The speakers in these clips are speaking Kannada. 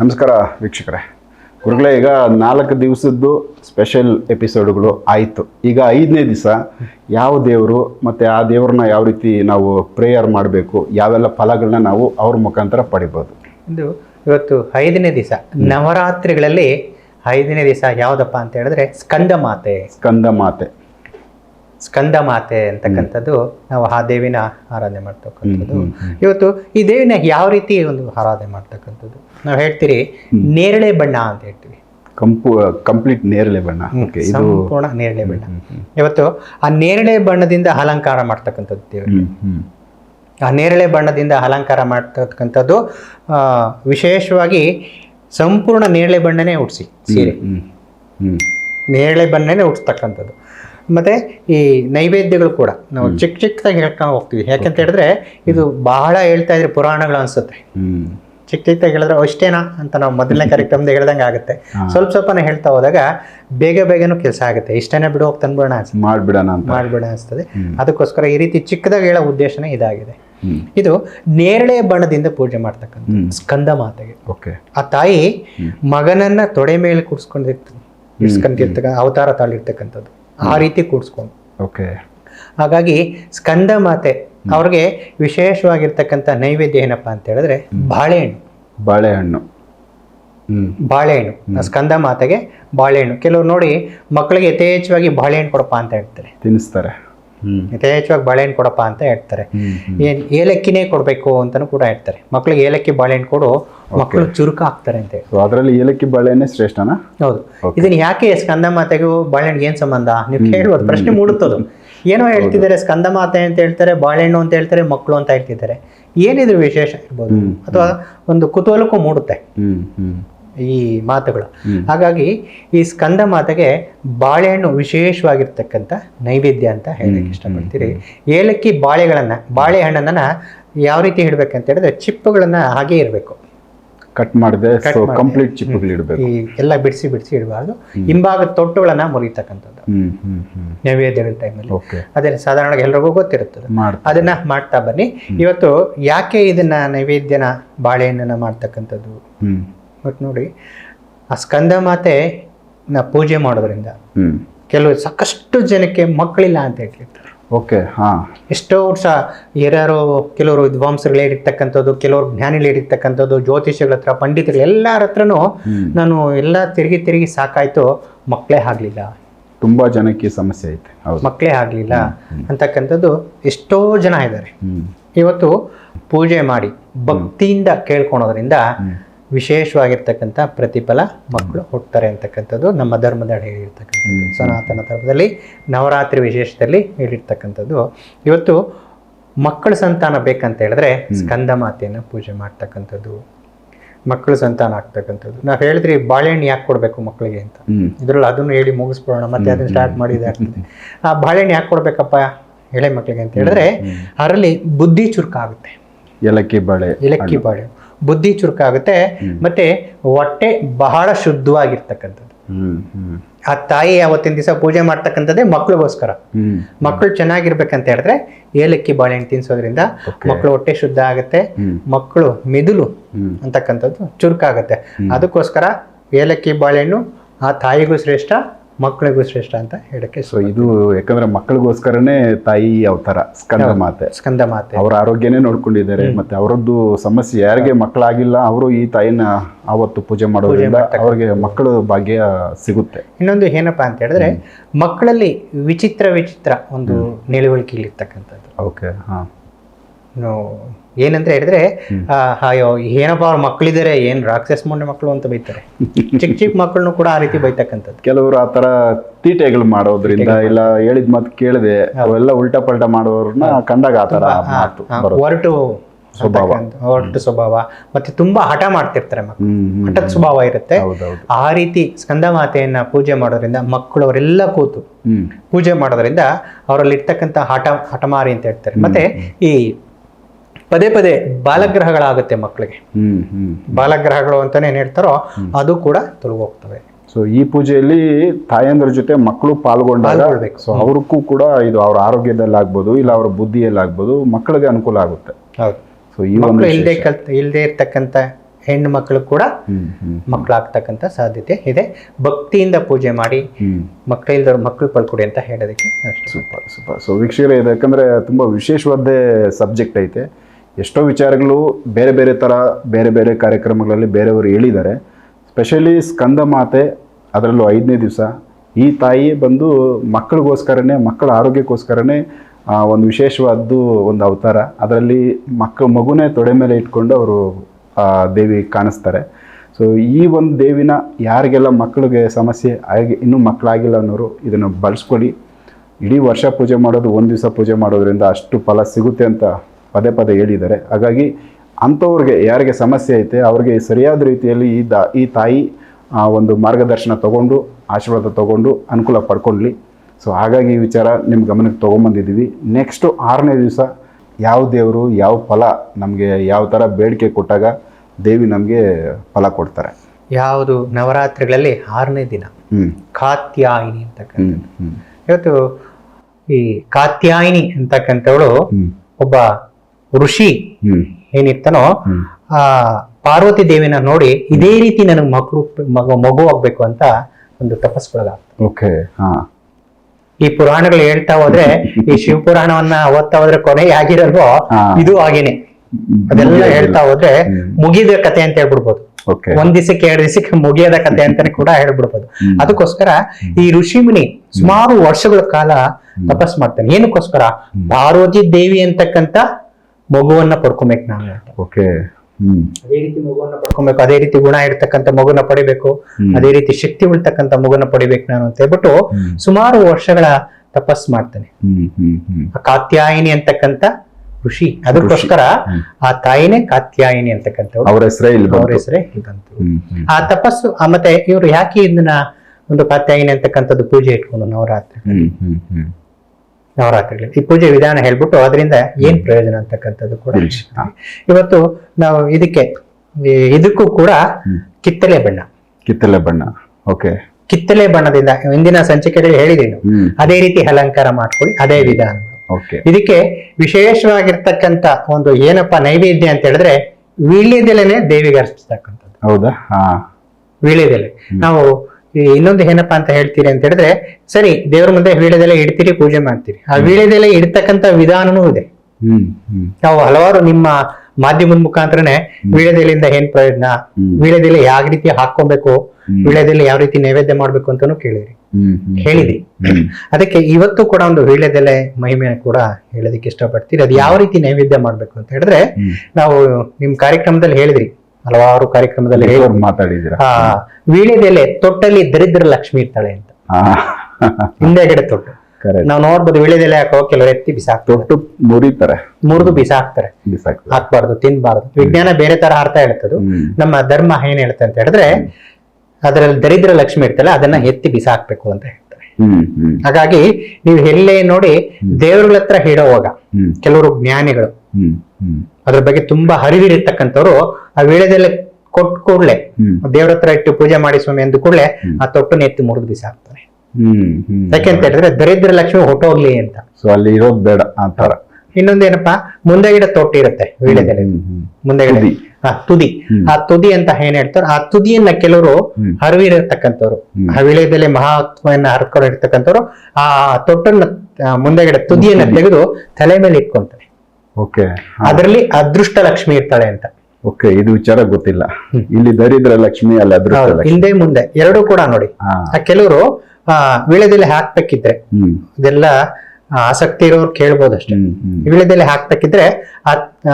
ನಮಸ್ಕಾರ ವೀಕ್ಷಕರೇ. ಗುರುಗಳೇ ಈಗ ನಾಲ್ಕು ದಿವಸದ್ದು ಸ್ಪೆಷಲ್ ಎಪಿಸೋಡ್ಗಳು ಆಯಿತು. ಈಗ ಐದನೇ ದಿವಸ ಯಾವ ದೇವರು ಮತ್ತು ಆ ದೇವ್ರನ್ನ ಯಾವ ರೀತಿ ನಾವು ಪ್ರೇಯರ್ ಮಾಡಬೇಕು ಯಾವೆಲ್ಲ ಫಲಗಳನ್ನ ನಾವು ಅವ್ರ ಮುಖಾಂತರ ಪಡಿಬೋದು? ಇದು ಇವತ್ತು ಐದನೇ ದಿವಸ. ನವರಾತ್ರಿಗಳಲ್ಲಿ ಐದನೇ ದಿವಸ ಯಾವುದಪ್ಪ ಅಂತ ಹೇಳಿದ್ರೆ ಸ್ಕಂದ ಮಾತೆ ಸ್ಕಂದ ಮಾತೆ ಸ್ಕಂದ ಮಾತೆ ಅಂತಕ್ಕಂಥದ್ದು ನಾವು ಆ ದೇವಿನ ಆರಾಧನೆ ಮಾಡ್ತಕ್ಕಂಥದ್ದು. ಇವತ್ತು ಈ ದೇವಿನ ಯಾವ ರೀತಿ ಒಂದು ಆರಾಧನೆ ಮಾಡ್ತಕ್ಕಂಥದ್ದು? ನಾವು ಹೇಳ್ತೀರಿ ನೇರಳೆ ಬಣ್ಣ ಅಂತ ಹೇಳ್ತೀವಿ. ಕಂಪು ಕಂಪ್ಲೀಟ್ ನೇರಳೆ ಬಣ್ಣ. ಸಂಪೂರ್ಣ ನೇರಳೆ ಬಣ್ಣ. ಇವತ್ತು ಆ ನೇರಳೆ ಬಣ್ಣದಿಂದ ಅಲಂಕಾರ ಮಾಡ್ತಕ್ಕಂಥದ್ದು ದೇವಿ ಹ್ಮ್ ಹ್ಮ್. ಆ ನೇರಳೆ ಬಣ್ಣದಿಂದ ಅಲಂಕಾರ ಮಾಡ್ತಕ್ಕಂಥದ್ದು ಆ, ವಿಶೇಷವಾಗಿ ಸಂಪೂರ್ಣ ನೇರಳೆ ಬಣ್ಣನೇ ಉಡಿಸಿ ಸೀರೆ. ಹ್ಮ್ ಹ್ಮ್. ನೇರಳೆ ಬಣ್ಣನೇ ಉಡ್ಸ್ತಕ್ಕಂಥದ್ದು. ಮತ್ತೆ ಈ ನೈವೇದ್ಯಗಳು ಕೂಡ ನಾವು ಚಿಕ್ಕ ಚಿಕ್ಕದಾಗಿ ಹೇಳ್ಕೊಂಡು ಹೋಗ್ತೀವಿ. ಯಾಕೆಂತ ಹೇಳಿದ್ರೆ ಇದು ಬಹಳ ಹೇಳ್ತಾ ಇದ್ರೆ ಪುರಾಣಗಳು ಅನಿಸುತ್ತೆ. ಚಿಕ್ಕ ಚಿಕ್ಕದಾಗಿ ಹೇಳಿದ್ರೆ ಅಷ್ಟೇನಾ ಅಂತ ನಾವು ಮೊದಲನೇ ಕಾರ್ಯಕ್ರಮದ ಹೇಳ್ದಂಗೆ ಆಗುತ್ತೆ. ಸ್ವಲ್ಪ ಸ್ವಲ್ಪನೇ ಹೇಳ್ತಾ ಹೋದಾಗ ಬೇಗ ಬೇಗನೂ ಕೆಲಸ ಆಗುತ್ತೆ. ಇಷ್ಟನೇ ಬಿಡು ಹೋಗಿ ತಂದ್ಬಿಡೋಣ ಅನ್ಸುತ್ತೆ. ಮಾಡ್ಬಿಡೋಣ ಮಾಡ್ಬೇಡ ಅನಿಸ್ತದೆ ಅದಕ್ಕೋಸ್ಕರ ಈ ರೀತಿ ಚಿಕ್ಕದಾಗಿ ಹೇಳೋ ಉದ್ದೇಶನೇ ಇದಾಗಿದೆ. ಇದು ನೇರಳೆ ಬಣ್ಣದಿಂದ ಪೂಜೆ ಮಾಡ್ತಕ್ಕಂಥ ಸ್ಕಂದ ಮಾತೆಗೆ. ಓಕೆ ಆ ತಾಯಿ ಮಗನನ್ನ ತೊಡೆ ಮೇಲೆ ಕೂಡಿಸ್ಕೊಂಡಿರ್ತ ಇರ್ಸ್ಕೊಂಡಿರ್ತಕ್ಕ ಅವತಾರ ತಾಳಿರ್ತಕ್ಕಂಥದ್ದು. ಆ ರೀತಿ ಕೂಡಿಸ್ಕೊಂಡು. ಓಕೆ. ಹಾಗಾಗಿ ಸ್ಕಂದ ಮಾತೆ ಅವ್ರಿಗೆ ವಿಶೇಷವಾಗಿರ್ತಕ್ಕಂಥ ನೈವೇದ್ಯ ಏನಪ್ಪ ಅಂತ ಹೇಳಿದ್ರೆ ಬಾಳೆಹಣ್ಣು. ಬಾಳೆಹಣ್ಣು. ಹ್ಮ್. ಬಾಳೆಹಣ್ಣು. ಸ್ಕಂದ ಮಾತೆಗೆ ಬಾಳೆಹಣ್ಣು. ಕೆಲವ್ರು ನೋಡಿ ಮಕ್ಕಳಿಗೆ ಯಥೇಚ್ಛವಾಗಿ ಬಾಳೆಹಣ್ಣು ಕೊಡಪ್ಪ ಅಂತ ಹೇಳ್ತಾರೆ. ತಿನ್ನಿಸ್ತಾರೆ. ಯಥೇಚ್ಛವಾಗಿ ಬಾಳೆಹಣ್ಣು ಕೊಡಪ್ಪ ಅಂತ ಹೇಳ್ತಾರೆ. ಏನ್ ಏಲಕ್ಕಿನೇ ಕೊಡಬೇಕು ಅಂತಲೂ ಕೂಡ ಹೇಳ್ತಾರೆ. ಮಕ್ಳಿಗೆ ಏಲಕ್ಕಿ ಬಾಳೆಹಣ್ಣು ಕೊಡು ಮಕ್ಕಳು ಚುರುಕ ಆಗ್ತಾರೆ ಅಂತ ಹೇಳಿ ಅದರಲ್ಲಿ ಏಲಕ್ಕಿ ಬಾಳೆಹಣ್ಣೆ ಶ್ರೇಷ್ಠನಾ? ಹೌದು. ಇದನ್ನ ಯಾಕೆ ಸ್ಕಂದ ಮಾತೆಗೂ ಬಾಳೆಹಣ್ಣಿಗೆ ಏನ್ ಸಂಬಂಧ? ನೀವು ಕೇಳ್ಬೋದು ಪ್ರಶ್ನೆ ಮೂಡುತ್ತದು. ಏನೋ ಹೇಳ್ತಿದ್ದಾರೆ ಸ್ಕಂದ ಮಾತೆ ಅಂತ ಹೇಳ್ತಾರೆ ಬಾಳೆಹಣ್ಣು ಅಂತ ಹೇಳ್ತಾರೆ ಮಕ್ಕಳು ಅಂತ ಹೇಳ್ತಿದ್ದಾರೆ. ಏನಿದ್ರು ವಿಶೇಷ ಇರ್ಬೋದು. ಅಥವಾ ಒಂದು ಕುತೂಹಲಕ್ಕೂ ಮೂಡುತ್ತೆ. ಹ್ಮ್ ಹ್ಮ್. ಈ ಮಾತುಗಳು. ಹಾಗಾಗಿ ಈ ಸ್ಕಂದ ಮಾತೆಗೆ ಬಾಳೆಹಣ್ಣು ವಿಶೇಷವಾಗಿರ್ತಕ್ಕಂಥ ನೈವೇದ್ಯ ಅಂತ ಹೇಳಕ್ಕೆ ಇಷ್ಟಪಡ್ತೀರಿ. ಏಲಕ್ಕಿ ಬಾಳೆಗಳನ್ನು ಬಾಳೆಹಣ್ಣನ್ನ ಯಾವ ರೀತಿ ಇಡ್ಬೇಕಂತ ಹೇಳಿದ್ರೆ ಚಿಪ್ಪುಗಳನ್ನ ಹಾಗೆ ಇರಬೇಕು. ಕಟ್ ಮಾಡಿದೆ ಕಂಪ್ಲೀಟ್ ಚಿಪ್ಪುಗಳು ಇಡಬೇಕು. ಈ ಎಲ್ಲ ಬಿಡಿಸಿ ಬಿಡಿಸಿ ಇಡಬಾರ್ದು. ಹಿಂಭಾಗದ ತೊಟ್ಟುಗಳನ್ನ ಮುರಿತಕ್ಕಂಥದ್ದು. ನೈವೇದ್ಯಗಳ ಟೈಮಲ್ಲಿ ಓಕೆ ಅದೇ ಸಾಧಾರಣವಾಗಿ ಎಲ್ರಿಗೂ ಗೊತ್ತಿರುತ್ತದೆ. ಅದನ್ನ ಮಾಡ್ತಾ ಬನ್ನಿ. ಇವತ್ತು ಯಾಕೆ ಇದನ್ನ ನೈವೇದ್ಯನ ಬಾಳೆಹಣ್ಣನ್ನ ಮಾಡ್ತಕ್ಕಂಥದ್ದು? ಮತ್ತು ನೋಡಿ ಆ ಸ್ಕಂದ ಮಾತೆ ನಾ ಪೂಜೆ ಮಾಡೋದ್ರಿಂದ ಕೆಲವು ಸಾಕಷ್ಟು ಜನಕ್ಕೆ ಮಕ್ಕಳಿಲ್ಲ ಅಂತ ಹೇಳ್ತಿರ್ತಾರೆ. ಓಕೆ ಹಾ. ಎಷ್ಟೋ ವರ್ಷ ಯಾರ್ಯಾರು ಕೆಲವರು ವಿದ್ವಾಂಸಗಳು ಹೇಳಿರ್ತಕ್ಕಂಥದ್ದು ಕೆಲವರು ಜ್ಞಾನಿಗಳು ಹೇಳಿರ್ತಕ್ಕಂಥದ್ದು ಜ್ಯೋತಿಷಿಗಳ ಹತ್ರ ಪಂಡಿತರು ಎಲ್ಲರ ಹತ್ರನೂ ನಾನು ಎಲ್ಲ ತಿರುಗಿ ತಿರುಗಿ ಸಾಕಾಯ್ತು ಮಕ್ಕಳೇ ಆಗಲಿಲ್ಲ. ತುಂಬಾ ಜನಕ್ಕೆ ಸಮಸ್ಯೆ ಐತೆ ಮಕ್ಕಳೇ ಆಗಲಿಲ್ಲ ಅಂತಕ್ಕಂಥದ್ದು ಎಷ್ಟೋ ಜನ ಇದ್ದಾರೆ. ಇವತ್ತು ಪೂಜೆ ಮಾಡಿ ಭಕ್ತಿಯಿಂದ ಕೇಳ್ಕೊಳೋದ್ರಿಂದ ವಿಶೇಷವಾಗಿರ್ತಕ್ಕಂಥ ಪ್ರತಿಫಲ ಮಕ್ಕಳು ಹುಟ್ಟುತ್ತಾರೆ ಅಂತಕ್ಕಂಥದ್ದು ನಮ್ಮ ಧರ್ಮದಲ್ಲಿ ಹೇಳಿರ್ತಕ್ಕಂಥದ್ದು. ಸನಾತನ ಧರ್ಮದಲ್ಲಿ ನವರಾತ್ರಿ ವಿಶೇಷದಲ್ಲಿ ಹೇಳಿರ್ತಕ್ಕಂಥದ್ದು. ಇವತ್ತು ಮಕ್ಕಳ ಸಂತಾನ ಬೇಕಂತ ಹೇಳಿದ್ರೆ ಸ್ಕಂದ ಮಾತೆಯನ್ನು ಪೂಜೆ ಮಾಡ್ತಕ್ಕಂಥದ್ದು. ಮಕ್ಕಳ ಸಂತಾನ ಆಗ್ತಕ್ಕಂಥದ್ದು. ನಾವು ಹೇಳಿದ್ರಿ ಬಾಳೆಹಣ್ಣು ಯಾಕೆ ಕೊಡಬೇಕು ಮಕ್ಕಳಿಗೆ ಅಂತ. ಇದರಲ್ಲಿ ಅದನ್ನು ಹೇಳಿ ಮುಗಿಸ್ಬಿಡೋಣ ಮತ್ತೆ ಅದನ್ನು ಸ್ಟಾರ್ಟ್ ಮಾಡಿದೆ ಆ ಬಾಳೆಹಣ್ಣು ಯಾಕೆ ಕೊಡ್ಬೇಕಪ್ಪ ಎಳೆ ಮಕ್ಕಳಿಗೆ ಅಂತ ಹೇಳಿದ್ರೆ ಅದರಲ್ಲಿ ಬುದ್ಧಿ ಚುರುಕ ಆಗುತ್ತೆ ಏಲಕ್ಕಿ ಬಾಳೆ ಏಲಕ್ಕಿ ಬಾಳೆ. ಬುದ್ಧಿ ಚುರುಕ ಆಗುತ್ತೆ ಮತ್ತೆ ಹೊಟ್ಟೆ ಬಹಳ ಶುದ್ಧವಾಗಿರ್ತಕ್ಕಂಥದ್ದು. ಆ ತಾಯಿ ಅವತ್ತಿನ ದಿವಸ ಪೂಜೆ ಮಾಡ್ತಕ್ಕಂಥದ್ದೇ ಮಕ್ಕಳಿಗೋಸ್ಕರ ಹ್ಮ್ ಮಕ್ಕಳು ಚೆನ್ನಾಗಿರ್ಬೇಕಂತ ಹೇಳಿದ್ರೆ ಏಲಕ್ಕಿ ಬಾಳೆಹಣ್ಣು ತಿನ್ಸೋದ್ರಿಂದ ಮಕ್ಕಳು ಹೊಟ್ಟೆ ಶುದ್ಧ ಆಗುತ್ತೆ. ಮಕ್ಕಳು ಮಿದುಲು ಹ್ಮ್. ಅಂತಕ್ಕಂಥದ್ದು ಚುರುಕಾಗುತ್ತೆ. ಅದಕ್ಕೋಸ್ಕರ ಏಲಕ್ಕಿ ಬಾಳೆಹಣ್ಣು ಆ ತಾಯಿಗೂ ಶ್ರೇಷ್ಠ ಮಕ್ಕಳಿಗೂ ಶ್ರೇಷ್ಠ ಅಂತ ಹೇಳಕ್ಕೆ ಸೊ ಇದು ಯಾಕಂದ್ರೆ ಮಕ್ಕಳಿಗೋಸ್ಕರನೇ ತಾಯಿ ಅವತಾರ ಸ್ಕಂದ ಮಾತೆ. ಸ್ಕಂದ ಮಾತೆ. ಅವರ ಆರೋಗ್ಯನೇ ನೋಡ್ಕೊಂಡಿದ್ದಾರೆ ಮತ್ತೆ ಅವರದ್ದು ಸಮಸ್ಯೆ ಯಾರಿಗೆ ಮಕ್ಕಳಾಗಿಲ್ಲ ಅವರು ಈ ತಾಯಿನ ಆವತ್ತು ಪೂಜೆ ಮಾಡೋದ್ರಿಂದ ಅವ್ರಿಗೆ ಮಕ್ಕಳು ಭಾಗ್ಯ ಸಿಗುತ್ತೆ. ಇನ್ನೊಂದು ಏನಪ್ಪಾ ಅಂತ ಹೇಳಿದ್ರೆ ಮಕ್ಕಳಲ್ಲಿ ವಿಚಿತ್ರ ವಿಚಿತ್ರ ಒಂದು ನಿಲುವಳಿಕೆಯಲ್ಲಿರ್ತಕ್ಕಂಥದ್ದು ಓಕೆ ಹಾ. ಏನಂತ ಹೇಳಿದ್ರೆ ಆ, ಅಯ್ಯೋ ಏನಪ್ಪ ಅವ್ರ ಮಕ್ಕಳಿದ್ದಾರೆ ಏನ್ ರಾಕ್ಷಸ ಮುಂಡೆ ಮಕ್ಕಳು ಅಂತ ಬೈತಾರೆ. ಚಿಕ್ಕ ಚಿಕ್ಕ ಮಕ್ಕಳನ್ನು ಕೂಡ ಆ ರೀತಿ ಬೈತಕ್ಕಂಥದ್ದು. ಕೆಲವರು ಆ ತರ ತೀಟೆಗಳು ಮಾಡೋದ್ರಿಂದ ಇಲ್ಲ ಹೇಳಿದ ಮಾತು ಕೇಳಿದೆ ಅವೆಲ್ಲ ಉಲ್ಟಾ ಪಲ್ಟಾ ಮಾಡೋರ್ನ ಕಂಡಾಗ ಆ ಹೊರಟು ಮಾತು ಸ್ವಭಾವ. ಹೊರಟು ಸ್ವಭಾವ. ಮತ್ತೆ ತುಂಬಾ ಹಠ ಮಾಡ್ತಿರ್ತಾರೆ ಮಕ್ಕಳು ಹಠದ ಸ್ವಭಾವ ಇರುತ್ತೆ. ಆ ರೀತಿ ಸ್ಕಂದ ಮಾತೆಯನ್ನ ಪೂಜೆ ಮಾಡೋದ್ರಿಂದ ಮಕ್ಕಳು ಅವರೆಲ್ಲ ಕೂತು ಪೂಜೆ ಮಾಡೋದ್ರಿಂದ ಅವರಲ್ಲಿ ಇರ್ತಕ್ಕಂಥ ಹಠ ಹಠಮಾರಿ ಅಂತ ಹೇಳ್ತಾರೆ. ಮತ್ತೆ ಈ ಪದೇ ಪದೇ ಬಾಲಗ್ರಹಗಳಾಗುತ್ತೆ ಮಕ್ಕಳಿಗೆ. ಹ್ಮ್ ಹ್ಮ್. ಬಾಲಗ್ರಹಗಳು ಅಂತಾನೆ ಏನ್ ಹೇಳ್ತಾರೋ ಅದು ಕೂಡ ತೊಲಗೋಗ್ತವೆ. ಸೊ ಈ ಪೂಜೆಯಲ್ಲಿ ತಾಯಂದ್ರ ಜೊತೆ ಮಕ್ಕಳು ಪಾಲ್ಗೊಂಡಾಗ. ಸೊ ಅವ್ರಿಗೂ ಕೂಡ ಇದು ಅವ್ರ ಆರೋಗ್ಯದಲ್ಲಿ ಆಗ್ಬೋದು ಇಲ್ಲ ಅವ್ರ ಬುದ್ಧಿಯಲ್ಲಿ ಆಗ್ಬೋದು ಮಕ್ಕಳಿಗೆ ಅನುಕೂಲ ಆಗುತ್ತೆ. ಹೌದು. ಸೊ ಈ ಮಕ್ಕಳು ಇಲ್ಲದೆ ಕಲ್ತ ಇಲ್ಲದೆ ಇರ್ತಕ್ಕಂಥ ಹೆಣ್ಣು ಮಕ್ಕಳು ಕೂಡ ಮಕ್ಕಳಾಗ್ತಕ್ಕಂಥ ಸಾಧ್ಯತೆ ಇದೆ. ಭಕ್ತಿಯಿಂದ ಪೂಜೆ ಮಾಡಿ ಮಕ್ಕಳಿಲ್ದವ್ರು ಮಕ್ಕಳು ಪಡ್ಕೊಡಿ ಅಂತ ಹೇಳೋದಕ್ಕೆ ಸೂಪರ್ ಸೂಪರ್. ಸೊ ವೀಕ್ಷಕರೇ ಇದೆ ಯಾಕಂದರೆ ತುಂಬ ವಿಶೇಷವಾದ ಸಬ್ಜೆಕ್ಟ್ ಐತೆ. ಎಷ್ಟೋ ವಿಚಾರಗಳು ಬೇರೆ ಬೇರೆ ಥರ ಬೇರೆ ಬೇರೆ ಕಾರ್ಯಕ್ರಮಗಳಲ್ಲಿ ಬೇರೆಯವರು ಹೇಳಿದ್ದಾರೆ. ಸ್ಪೆಷಲಿ ಸ್ಕಂದ ಮಾತೆ, ಅದರಲ್ಲೂ ಐದನೇ ದಿವಸ, ಈ ತಾಯಿ ಬಂದು ಮಕ್ಕಳಿಗೋಸ್ಕರನೇ, ಮಕ್ಕಳ ಆರೋಗ್ಯಕ್ಕೋಸ್ಕರನೇ ಒಂದು ವಿಶೇಷವಾದ್ದು ಒಂದು ಅವತಾರ. ಅದರಲ್ಲಿ ಮಕ್ಕಳ ಮಗುನೇ ತೊಡೆ ಮೇಲೆ ಇಟ್ಕೊಂಡು ಅವರು ದೇವಿ ಕಾಣಿಸ್ತಾರೆ. ಸೊ ಈ ಒಂದು ದೇವಿನ ಯಾರಿಗೆಲ್ಲ ಮಕ್ಕಳಿಗೆ ಸಮಸ್ಯೆ ಆಗಿ, ಇನ್ನೂ ಮಕ್ಕಳಾಗಿಲ್ಲ ಅನ್ನೋರು ಇದನ್ನು ಬಳಸ್ಕೊಳ್ಳಿ. ಇಡೀ ವರ್ಷ ಪೂಜೆ ಮಾಡೋದು, ಒಂದು ದಿವಸ ಪೂಜೆ ಮಾಡೋದ್ರಿಂದ ಅಷ್ಟು ಫಲ ಸಿಗುತ್ತೆ ಅಂತ ಪದೇ ಪದೇ ಹೇಳಿದ್ದಾರೆ. ಹಾಗಾಗಿ ಅಂಥವ್ರಿಗೆ ಯಾರಿಗೆ ಸಮಸ್ಯೆ ಐತೆ ಅವ್ರಿಗೆ ಸರಿಯಾದ ರೀತಿಯಲ್ಲಿ ಈ ದಾ ಈ ತಾಯಿ ಆ, ಒಂದು ಮಾರ್ಗದರ್ಶನ ತಗೊಂಡು ಆಶೀರ್ವಾದ ತಗೊಂಡು ಅನುಕೂಲ ಪಡ್ಕೊಳ್ಳಿ ಸೊ ಹಾಗಾಗಿ ಈ ವಿಚಾರ ನಿಮ್ಮ ಗಮನಕ್ಕೆ ತೊಗೊಂಬಂದಿದ್ದೀವಿ. ನೆಕ್ಸ್ಟು ಆರನೇ ದಿವಸ ಯಾವ ದೇವರು ಯಾವ ಫಲ ನಮಗೆ ಯಾವ ಥರ ಬೇಡಿಕೆ ಕೊಟ್ಟಾಗ ದೇವಿ ನಮಗೆ ಫಲ ಕೊಡ್ತಾರೆ. ಯಾವುದು ನವರಾತ್ರಿಗಳಲ್ಲಿ ಆರನೇ ದಿನ. ಕಾತ್ಯಾಯಿನಿ ಅಂತಕ್ಕಂಥ. ಇವತ್ತು ಈ ಕಾತ್ಯಾಯಿನಿ ಅಂತಕ್ಕಂಥವಳು ಒಬ್ಬ ಋಷಿ ಏನಿರ್ತಾನೋ ಆ ಪಾರ್ವತಿ ದೇವಿನ ನೋಡಿ ಇದೇ ರೀತಿ ನನಗೆ ಮಕ್ಕಳು ಮಗು ಮಗು ಆಗ್ಬೇಕು ಅಂತ ಒಂದು ಓಕೆ ಈ ಪುರಾಣಗಳು ಹೇಳ್ತಾ ಹೋದ್ರೆ ಈ ಶಿವಪುರಾಣವನ್ನ ಓದ್ತಾ ಹೋದ್ರೆ ಕೊನೆ ಆಗಿರೋದು ಇದು ಆಗೇನೆ ಅದೆಲ್ಲ ಹೇಳ್ತಾ ಹೋದ್ರೆ ಮುಗಿದ ಕತೆ ಅಂತ ಹೇಳ್ಬಿಡ್ಬೋದು. ಒಂದ್ ದಿವಸಕ್ಕೆ ಎರಡು ದಿವಸಕ್ಕೆ ಮುಗಿಯದ ಕತೆ ಅಂತಾನೆ ಕೂಡ ಹೇಳ್ಬಿಡ್ಬೋದು. ಅದಕ್ಕೋಸ್ಕರ ಈ ಋಷಿ ಮುನಿ ಸುಮಾರು ವರ್ಷಗಳ ಕಾಲ ತಪಸ್ ಮಾಡ್ತಾನೆ. ಏನಕ್ಕೋಸ್ಕರ? ಪಾರ್ವತಿ ದೇವಿ ಅಂತಕ್ಕಂತ ಮಗುವನ್ನ ಪಡ್ಕೊಬೇಕು ನಾನು ಓಕೆ. ಅದೇ ರೀತಿ ಮಗುವನ್ನ ಪಡ್ಕೊಬೇಕು ಅದೇ ರೀತಿ ಗುಣ ಇರ್ತಕ್ಕಂಥ ಮಗುನ ಪಡಿಬೇಕು ಅದೇ ರೀತಿ ಶಕ್ತಿ ಉಳ್ತಕ್ಕಂಥ ಮಗುನ ಪಡಿಬೇಕು ನಾನು ಅಂತ ಹೇಳ್ಬಿಟ್ಟು ಸುಮಾರು ವರ್ಷಗಳ ತಪಸ್ ಮಾಡ್ತಾನೆ. ಕಾತ್ಯಾಯಿನಿ ಅಂತಕ್ಕಂಥ ಋಷಿ ಅದಕ್ಕೋಸ್ಕರ ಆ ತಾಯಿನೇ ಕಾತ್ಯಾಯಿನಿ ಅಂತಕ್ಕಂಥ ಅವ್ರ ಹೆಸರೇ ಅವ್ರ ಹೆಸರೇ ಬಂತು. ಆ ತಪಸ್ಸು ಆ ಮತ್ತೆ ಇವ್ರು ಯಾಕೆ ಇದನ್ನ ಒಂದು ಕಾತ್ಯಾಯಿನಿ ಅಂತಕ್ಕಂಥದ್ದು ಪೂಜೆ ಇಟ್ಕೊಂಡು ನವರಾತ್ರಿ? ನವರಾತ್ರಿಗಳು. ಈ ಪೂಜೆ ವಿಧಾನ ಹೇಳ್ಬಿಟ್ಟು ಅದರಿಂದ ಏನ್ ಪ್ರಯೋಜನ ಅಂತಕ್ಕಂಥದ್ದು ಕೂಡ. ಇವತ್ತು ನಾವು ಇದಕ್ಕೆ ಇದಕ್ಕೂ ಕೂಡ. ಕಿತ್ತಲೆ ಬಣ್ಣ. ಕಿತ್ತಲೆ ಬಣ್ಣ. ಓಕೆ ಕಿತ್ತಲೆ ಬಣ್ಣದಿಂದ ಹಿಂದಿನ ಸಂಚಿಕೆಯಲ್ಲಿ ಹೇಳಿದೀನಿ ಅದೇ ರೀತಿ ಅಲಂಕಾರ ಮಾಡ್ಕೊಳ್ಳಿ ಅದೇ ವಿಧಾನ. ಓಕೆ ಇದಕ್ಕೆ ವಿಶೇಷವಾಗಿರ್ತಕ್ಕಂತ ಒಂದು ಏನಪ್ಪ ನೈವೇದ್ಯ ಅಂತ ಹೇಳಿದ್ರೆ ವೀಳ್ಯದೆಲೆನೆ ದೇವಿಗೆ ಅರ್ಪಿಸ್ತಕ್ಕಂಥದ್ದು. ಹೌದಾ? ವೀಳ್ಯದೆಲೆ. ನಾವು ಇನ್ನೊಂದು ಏನಪ್ಪಾ ಅಂತ ಹೇಳ್ತೀರಿ ಅಂತ ಹೇಳಿದ್ರೆ ಸರಿ ದೇವ್ರ ಮುಂದೆ ವೀಳ್ಯದೆಲೆ ಇಡ್ತೀರಿ ಪೂಜೆ ಮಾಡ್ತೀರಿ. ಆ ವೀಳ್ಯದೆಲೆ ಇಡ್ತಕ್ಕಂತ ವಿಧಾನನೂ ಇದೆ. ನಾವು ಹಲವಾರು ನಿಮ್ಮ ಮಾಧ್ಯಮದ ಮುಖಾಂತರನೇ ವೀಳ್ಯದೆಲೆಯಿಂದ ಏನ್ ಪ್ರಯೋಜನ. ವೀಳ್ಯದೆಲೆ ಯಾವ ರೀತಿ ಹಾಕೊಬೇಕು. ವೀಳ್ಯದೆಲೆ ಯಾವ ರೀತಿ ನೈವೇದ್ಯ ಮಾಡ್ಬೇಕು ಅಂತಾನು ಕೇಳಿರಿ ಹೇಳಿದ್ರಿ. ಅದಕ್ಕೆ ಇವತ್ತು ಕೂಡ ಒಂದು ವೀಳ್ಯದೆಲೆ ಮಹಿಮೆ ಕೂಡ ಹೇಳೋದಕ್ಕೆ ಇಷ್ಟಪಡ್ತೀರಿ. ಅದು ಯಾವ ರೀತಿ ನೈವೇದ್ಯ ಮಾಡ್ಬೇಕು ಅಂತ ಹೇಳಿದ್ರೆ ನಾವು ನಿಮ್ ಕಾರ್ಯಕ್ರಮದಲ್ಲಿ ಹೇಳಿದ್ರಿ. ಹಲವಾರು ಕಾರ್ಯಕ್ರಮದಲ್ಲಿ ಮಾತಾಡಿದ್ದೀರಾ? ವೀಳ್ಯದೆಲೆ ತೊಟ್ಟಲ್ಲಿ ದರಿದ್ರ ಲಕ್ಷ್ಮಿ ಇರ್ತಾಳೆ ಅಂತ. ಹಿಂದೆ ಹಿಂದೆಗಡೆ ತೊಟ್ಟು. ನಾವು ನೋಡ್ಬೋದು ವೀಳ್ಯದೆಲೆ ಹಾಕೋ ಕೆಲವರು ಎತ್ತಿ ಬಿಸಾಕ್ತಾರೆ. ತೊಟ್ಟು ಮುರಿತಾರೆ. ಮುರಿದು ಬಿಸಾಕ್ತಾರೆ. ಹಾಕ್ಬಾರ್ದು ತಿನ್ಬಾರ್ದು. ವಿಜ್ಞಾನ ಬೇರೆ ತರ ಅರ್ಥ ಹೇಳ್ತದು. ನಮ್ಮ ಧರ್ಮ ಏನ್ ಹೇಳ್ತ ಅಂತ ಹೇಳಿದ್ರೆ ಅದರಲ್ಲಿ ದರಿದ್ರ ಲಕ್ಷ್ಮಿ ಇರ್ತಲ್ಲ ಅದನ್ನ ಎತ್ತಿ ಬಿಸಾಕ್ಬೇಕು ಅಂತ ಹೇಳ್ತಾರೆ. ಹಾಗಾಗಿ ನೀವು ಎಲ್ಲೇ ನೋಡಿ ದೇವರುಗಳ ಹತ್ರ ಹೇಳೋವಾಗ ಕೆಲವರು ಜ್ಞಾನಿಗಳು. ಅದ್ರ ಬಗ್ಗೆ ತುಂಬಾ ಹರಿದಿರ್ತಕ್ಕಂಥವ್ರು ಆ ವೀಳ್ಯದೆಲೆ ಕೊಟ್ಟ ಕೂಡ್ಲೆ ದೇವ್ರ ಹತ್ರ ಇಟ್ಟು ಪೂಜೆ ಮಾಡಿ ಸ್ವಾಮಿ ಎಂದು ಕೂಡಲೇ ಆ ತೊಟ್ಟನ್ನ ಎತ್ತಿ ಮುರಿದು ಬಿಸಾಕ್ತಾರೆ. ಹ್ಮ್ ಹ್ಮ್. ಯಾಕೆ ಅಂತ ಹೇಳಿದ್ರೆ ದರಿದ್ರ ಲಕ್ಷ್ಮಿ ಹೊಟ್ಟೋಗ್ಲಿ ಅಂತ. ಸೊ ಅಲ್ಲಿ ಇರೋದ್ ಬೇಡ ಆ ತರ ಮುಂದೆ ಗಿಡ ತೊಟ್ಟಿರುತ್ತೆ ವೀಳ್ಯದೆಲೆ. ಮುಂದೆಗಡೆ ತುದಿ. ಆ ತುದಿ. ಆ ತುದಿ ಅಂತ ಏನ್ ಹೇಳ್ತಾರೆ ಆ ತುದಿಯನ್ನ ಕೆಲವರು. ಹರಿವಿರತಕ್ಕಂಥವ್ರು. ಆ ವೀಳ್ಯದೆಲೆ ಮಹಾತ್ಮವನ್ನ ಹರ್ಕೊಂಡಿರ್ತಕ್ಕಂಥವ್ರು ಆ ತೊಟ್ಟನ್ನ ಮುಂದೆ ಗಿಡ ತುದಿಯನ್ನ ತೆಗೆದು ತಲೆ ಮೇಲೆ ಇಟ್ಕೊಂತಾರೆ. ಓಕೆ ಅದರಲ್ಲಿ ಅದೃಷ್ಟ ಲಕ್ಷ್ಮಿ ಇರ್ತಾಳೆ ಅಂತ. ಓಕೆ ಇದು ವಿಚಾರ ಗೊತ್ತಿಲ್ಲ. ಇಲ್ಲಿ ದರಿದ್ರ ಲಕ್ಷ್ಮಿ ಅಲ್ಲ ಅದೃಷ್ಟ ಹಿಂದೆ ಮುಂದೆ ಎರಡೂ ಕೂಡ ನೋಡಿ. ಆ ಕೆಲವರು ಆ ವಿಳೆದೆಲೆ ಹಾಕ್ಬೇಕಿದ್ರೆ ಇದೆಲ್ಲ ಆಸಕ್ತಿ ಇರೋರು ಕೇಳ್ಬೋದು ಅಷ್ಟೇ. ವಿಳೆದೆಲೆ ಹಾಕ್ಬೇಕಿದ್ರೆ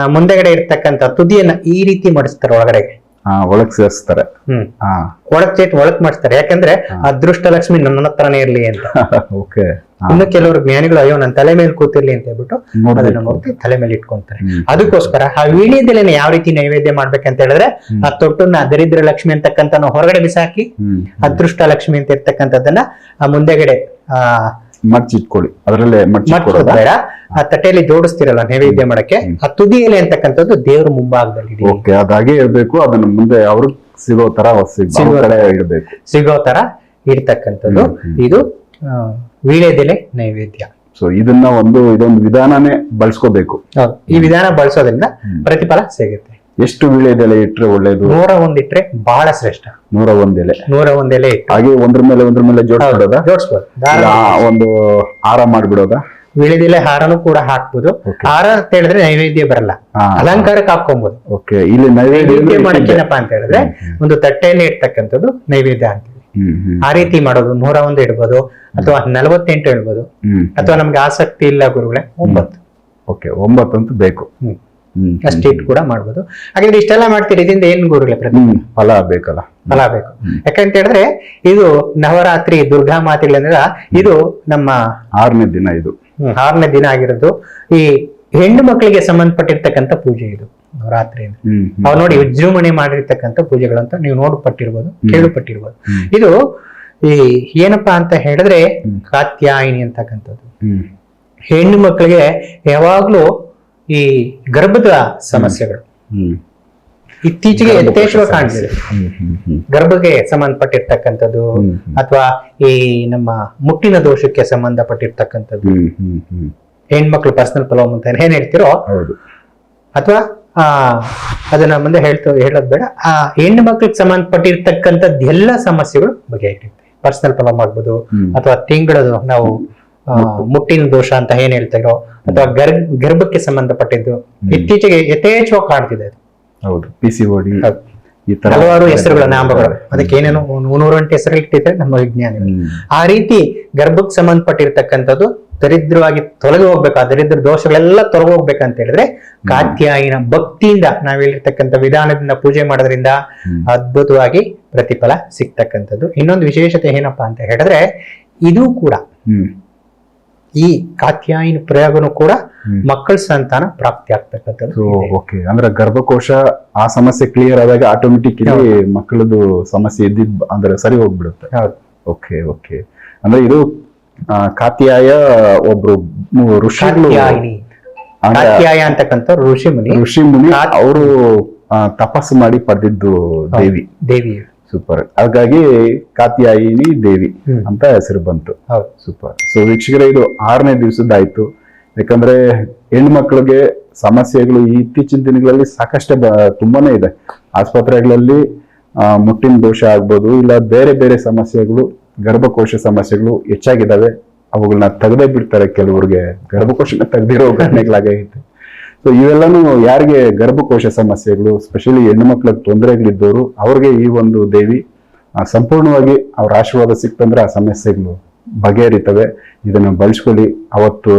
ಮುಂದೆಗಡೆ ಇರ್ತಕ್ಕಂಥ ತುದಿಯನ್ನ ಈ ರೀತಿ ಮಾಡಿಸ್ತಾರೆ ಒಳಗಡೆಗೆ ಒಳಗ್ ಸೇರಿಸ್ತಾರೆ. ಒಳಗ್ ಚೇಟ್ ಒಳಕ್ ಮಾಡಿಸ್ತಾರೆ. ಯಾಕಂದ್ರೆ ಅದೃಷ್ಟ ಲಕ್ಷ್ಮಿ ನನ್ನ ಹತ್ರನೇ ಇರ್ಲಿ ಅಂತ. ಓಕೆ. ಇನ್ನು ಕೆಲವರು ಜ್ಞಾನಿಗಳು ಅಯ್ಯೋ ನನ್ನ ತಲೆ ಮೇಲೆ ಕೂತಿರ್ಲಿ ಅಂತ ಹೇಳ್ಬಿಟ್ಟು ಅದನ್ನ ನೋಡಿ ತಲೆ ಮೇಲೆ ಇಟ್ಕೊಂತಾರೆ. ಅದಕ್ಕೋಸ್ಕರ ಆ ವೀಳ್ಯದೆಲೆನ ಯಾವ ರೀತಿ ನೈವೇದ್ಯ ಮಾಡ್ಬೇಕಂತ ಹೇಳಿದ್ರೆ ಆ ತೊಟ್ಟನ್ನ ದರಿದ್ರ ಲಕ್ಷ್ಮಿ ಅಂತಕ್ಕಂಥ ಹೊರಗಡೆ ಬಿಸಾಕಿ ಅದೃಷ್ಟ ಲಕ್ಷ್ಮಿ ಅಂತ ಇರ್ತಕ್ಕಂಥದ್ದನ್ನ ಆ ಮುಂದೆಗಡೆ ಆ ಮಡ್ಚಿಟ್ಕೊಳ್ಳಿ. ಅದ್ರಲ್ಲೇ ಮಡ್ಚಿಟ್ಕೊಳ್ಳೋದ? ಬೇಡ ಆ ತಟ್ಟೆಯಲ್ಲಿ ಜೋಡಿಸ್ತಿರಲ್ಲ ನೈವೇದ್ಯ ಮಾಡಕ್ಕೆ? ಆ ತುದಿಯಲ್ಲಿ ಅಂತಕ್ಕಂಥದ್ದು ದೇವ್ರ ಮುಂಭಾಗದಲ್ಲಿ ಇಡಿ. ಓಕೆ ಅದಾಗೆ ಇರ್ಬೇಕು. ಅದನ್ನ ಮುಂದೆ ಅವ್ರಿಗೆ ಸಿಗೋ ತರ ಸಿಗೋ ಸಿಗೋ ಕಡೆ ಇಡಬೇಕು. ಸಿಗೋ ತರ ಇಡ್ತಕ್ಕಂಥದ್ದು ಹ್ಮ್, ಹ್ಮ್. ಇದು ಆ, ವೀಳ್ಯದೆಲೆ ನೈವೇದ್ಯ. ಸೊ ಇದನ್ನ ಒಂದು ಇದೊಂದು ವಿಧಾನನೇ ಬಳಸ್ಕೋಬೇಕು. ಹೌದು. ಈ ವಿಧಾನ ಬಳಸೋದ್ರಿಂದ ಪ್ರತಿಫಲ ಸಿಗುತ್ತೆ. ಎಷ್ಟು ವಿಳೆದೆಲೆ ಇಟ್ರೆ ಒಳ್ಳೇದು? ನೂರ ಒಂದ್ ಇಟ್ರೆ ಬಹಳ ಶ್ರೇಷ್ಠ. ನೂರ ಒಂದ್ ಎಲೆ. ನೂರ ಒಂದ್ ಎಲೆ ಇಟ್ಟು ಹಾಗೆ ಒಂದ್ರ ಮೇಲೆ ಒಂದ್ರ ಮೇಲೆ ಜೋಡಿಸ್ಬಿಡೋದ? ಜೋಡಿಸ್ಬೋದು. ದಾರ ಇಲ್ಲ, ಒಂದು ಹಾರ ಮಾಡ್ಬಿಡೋದ? ವಿಳಿದಿಲೆ ಹಾರನು ಕೂಡ ಹಾಕ್ಬೋದು. ಹಾರ ಅಂತ ಹೇಳಿದ್ರೆ ನೈವೇದ್ಯ ಬರಲ್ಲ. ಹಾ. ಅಲಂಕಾರಕ್ಕೆ ಹಾಕೊಬಹುದು ಓಕೆ ಇಲ್ಲಿ ನೈವೇದ್ಯ ನೈವೇದ್ಯ ಅಂದ್ರೆ ಅಂತ ಹೇಳಿದ್ರೆ ಒಂದು ತಟ್ಟೆಯಲ್ಲಿ ಇಡ್ತಕ್ಕಂಥದ್ದು ನೈವೇದ್ಯ ಅಂತೀವಿ ಹ್ಮ್ ಹ್ಮ್. ಆ ರೀತಿ ಮಾಡೋದು. ನೂರ ಒಂದು ಇಡ್ಬೋದು ಅಥವಾ ನಲವತ್ತೆಂಟು ಇಡ್ಬೋದು ಹ್ಮ್ ಅಥವಾ ನಮ್ಗೆ ಆಸಕ್ತಿ ಇಲ್ಲ ಗುರುಗಳೇ ಒಂಬತ್ತು. ಓಕೆ ಒಂಬತ್ತಂತೂ ಬೇಕು. ಹ್ಮ್. ಹ್ಮ್ ಅಷ್ಟು ಇಟ್ಟು ಕೂಡ ಮಾಡ್ಬೋದು. ಹಾಗಾದ್ರೆ ಇಷ್ಟೆಲ್ಲ ಮಾಡ್ತೀರಿ ಇದರಿಂದ ಏನ್ ಗುರುಗಳೇ ಪ್ರತಿ ಫಲ ಬೇಕಲ್ಲ. ಫಲ ಬೇಕು. ಯಾಕಂತ ಹೇಳಿದ್ರೆ ಇದು ನವರಾತ್ರಿ ದುರ್ಗಾ ಮಾತೆಗಳಂದ್ರ ಇದು ನಮ್ಮ ಆರನೇ ದಿನ ಇದು. ಆರನೇ ದಿನ ಆಗಿರೋದು. ಈ ಹೆಣ್ಣು ಮಕ್ಕಳಿಗೆ ಸಂಬಂಧಪಟ್ಟಿರ್ತಕ್ಕಂಥ ಪೂಜೆ ಇದು ನವರಾತ್ರಿ ಅವ್ರು ನೋಡಿ ವಿಜೃಂಭಣೆ ಮಾಡಿರ್ತಕ್ಕಂಥ ಪೂಜೆಗಳಂತ ನೀವು ನೋಡ್ಪಟ್ಟಿರ್ಬೋದು ಕೇಳಪಟ್ಟಿರ್ಬೋದು. ಇದು ಈ ಏನಪ್ಪಾ ಅಂತ ಹೇಳಿದ್ರೆ ಕಾತ್ಯಾಯಿನಿ ಅಂತಕ್ಕಂಥದ್ದು. ಹೆಣ್ಣು ಮಕ್ಕಳಿಗೆ ಯಾವಾಗ್ಲೂ ಈ ಗರ್ಭದ ಸಮಸ್ಯೆಗಳು. ಇತ್ತೀಚೆಗೆ ಕಾಣ್ತಿದೆ ಹ್ಮ್ ಹ್ಮ್ ಗರ್ಭಕ್ಕೆ ಸಂಬಂಧಪಟ್ಟಿರ್ತಕ್ಕಂಥದ್ದು. ಅಥವಾ ಈ ನಮ್ಮ ಮುಟ್ಟಿನ ದೋಷಕ್ಕೆ ಸಂಬಂಧಪಟ್ಟಿರ್ತಕ್ಕಂಥದ್ದು. ಹೆಣ್ಮಕ್ಳು ಪರ್ಸನಲ್ ಪ್ರಾಬ್ಲಮ್ ಅಂತ ಏನ್ ಹೇಳ್ತಿರೋ ಅಥವಾ ಆ ಅದನ್ನ ಮುಂದೆ ಹೇಳ್ತ ಹೇಳೋದ್ ಬೇಡ. ಆ ಹೆಣ್ಣು ಮಕ್ಳಿಗೆ ಸಂಬಂಧಪಟ್ಟಿರ್ತಕ್ಕಂಥದ್ದು ಎಲ್ಲ ಸಮಸ್ಯೆಗಳು ಬಗೆಹರಿಯುತ್ತೆ. ಪರ್ಸನಲ್ ಪ್ರಾಬ್ಲಮ್ ಆಗ್ಬೋದು ಅಥವಾ ತಿಂಗಳದು ನಾವು ಮುಟ್ಟಿನ ದೋಷ ಅಂತ ಏನ್ ಹೇಳ್ತಿರೋ ಅಥವಾ ಗರ್ಭ ಗರ್ಭಕ್ಕೆ ಸಂಬಂಧಪಟ್ಟಿದ್ದು ಇತ್ತೀಚೆಗೆ ಯಥೇಚ್ಛವಾಗಿ ಕಾಣ್ತಿದೆ ಅದು. ಹೌದು ಪಿ ಸಿ ಓಡಿ ಹಲವಾರು ಹೆಸರುಗಳ ನಾಮಗಳು ಅದಕ್ಕೆ ಏನೇನು ನೂರು ಗಂಟೆ ಹೆಸರು ಇಟ್ಟಿದ್ರೆ ನಮ್ಮ ವಿಜ್ಞಾನಿಗಳು. ಆ ರೀತಿ ಗರ್ಭಕ್ಕೆ ಸಂಬಂಧಪಟ್ಟಿರ್ತಕ್ಕಂಥದ್ದು ದರಿದ್ರವಾಗಿ ತೊಲಗಿ ಹೋಗ್ಬೇಕು ಆ ದರಿದ್ರ ದೋಷಗಳೆಲ್ಲ ತೊಲಗಿ ಹೋಗ್ಬೇಕಂತ ಹೇಳಿದ್ರೆ ಕಾತ್ಯಾಯಿನ ಭಕ್ತಿಯಿಂದ ನಾವ್ ಹೇಳಿರ್ತಕ್ಕಂಥ ವಿಧಾನದಿಂದ ಪೂಜೆ ಮಾಡೋದ್ರಿಂದ ಅದ್ಭುತವಾಗಿ ಪ್ರತಿಫಲ ಸಿಗ್ತಕ್ಕಂಥದ್ದು. ಇನ್ನೊಂದು ವಿಶೇಷತೆ ಏನಪ್ಪಾ ಅಂತ ಹೇಳಿದ್ರೆ ಇದು ಕೂಡ ಈ ಕಾತ್ಯಾಯಿನ ಪ್ರಯೋಗನು ಕೂಡ ಮಕ್ಕಳ ಸಂತಾನ ಪ್ರಾಪ್ತಿ ಆಗ್ತಕ್ಕಂಥದ್ದು. ಓಕೆ ಅಂದ್ರೆ ಗರ್ಭಕೋಶ ಆ ಸಮಸ್ಯೆ ಕ್ಲಿಯರ್ ಆದಾಗ ಆಟೋಮೆಟಿಕ್ ಮಕ್ಕಳದು ಸಮಸ್ಯೆ ಇದ್ದಿದ್ ಅಂದ್ರೆ ಸರಿ ಹೋಗ್ಬಿಡುತ್ತೆ. ಓಕೆ ಓಕೆ ಅಂದ್ರೆ ಇದು ಕಾತ್ಯಾಯ ಒಬ್ರು ಋಷಿ ಋಷಿಗಳು ಕಾತ್ಯಾಯ ಅಂತಕ್ಕಂಥ ಋಷಿ ಮುನಿ ಋಷಿ ಮುನಿ ಅವರು ತಪಸ್ಸು ಮಾಡಿ ಪಡೆದಿದ್ದು ದೇವಿ. ದೇವಿ ಸೂಪರ್ ಹಾಗಾಗಿ ಕಾತ್ಯಾಯಿನಿ ದೇವಿ ಅಂತ ಹೆಸರು ಬಂತು. ಸೂಪರ್ ಸೊ ವೀಕ್ಷಕರೇ ಇದು ಆರನೇ ದಿವಸದ್ದಾಯ್ತು. ಯಾಕಂದ್ರೆ ಹೆಣ್ಮಕ್ಳಿಗೆ ಸಮಸ್ಯೆಗಳು ಈ ಇತ್ತೀಚಿನ ದಿನಗಳಲ್ಲಿ ಸಾಕಷ್ಟು ತುಂಬಾನೇ ಇದೆ. ಆಸ್ಪತ್ರೆಗಳಲ್ಲಿ ಆ, ಮುಟ್ಟಿನ ದೋಷ ಆಗ್ಬೋದು ಇಲ್ಲ ಬೇರೆ ಬೇರೆ ಸಮಸ್ಯೆಗಳು ಗರ್ಭಕೋಶ ಸಮಸ್ಯೆಗಳು ಹೆಚ್ಚಾಗಿದ್ದಾವೆ. ಅವುಗಳನ್ನ ತೆಗೆದೇ ಬಿಡ್ತಾರೆ ಕೆಲವ್ರಿಗೆ. ಗರ್ಭಕೋಶನ ತೆಗ್ದಿರೋ ಘಟನೆಗಳಾಗೈತೆ ಸೊ ಇವೆಲ್ಲನೂ ಯಾರಿಗೆ ಗರ್ಭಕೋಶ ಸಮಸ್ಯೆಗಳು ಸ್ಪೆಷಲಿ ಹೆಣ್ಣು ಮಕ್ಳಿಗೆ ತೊಂದರೆಗಳಿದ್ದವರು ಅವ್ರಿಗೆ ಈ ಒಂದು ದೇವಿ ಸಂಪೂರ್ಣವಾಗಿ ಅವ್ರ ಆಶೀರ್ವಾದ ಸಿಕ್ತಂದ್ರೆ ಆ ಸಮಸ್ಯೆಗಳು ಬಗೆಹರಿತವೆ. ಇದನ್ನು ಬಳಸ್ಕೊಳ್ಳಿ. ಅವತ್ತು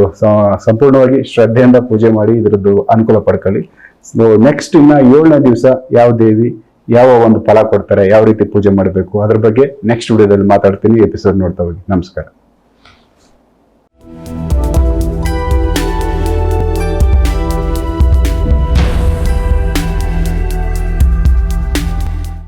ಸಂಪೂರ್ಣವಾಗಿ ಶ್ರದ್ಧೆಯಿಂದ ಪೂಜೆ ಮಾಡಿ ಇದರದ್ದು ಅನುಕೂಲ ಪಡ್ಕೊಳ್ಳಿ. ಸೊ ನೆಕ್ಸ್ಟ್ ಇನ್ನ ಏಳನೇ ದಿವಸ ಯಾವ ದೇವಿ ಯಾವ ಒಂದು ಫಲ ಕೊಡ್ತಾರೆ, ಯಾವ ರೀತಿ ಪೂಜೆ ಮಾಡಬೇಕು, ಅದ್ರ ಬಗ್ಗೆ ನೆಕ್ಸ್ಟ್ ವಿಡಿಯೋದಲ್ಲಿ ಮಾತಾಡ್ತೀನಿ ಎಪಿಸೋಡ್ ನೋಡ್ತಾ ಹೋಗಿ. ನಮಸ್ಕಾರ.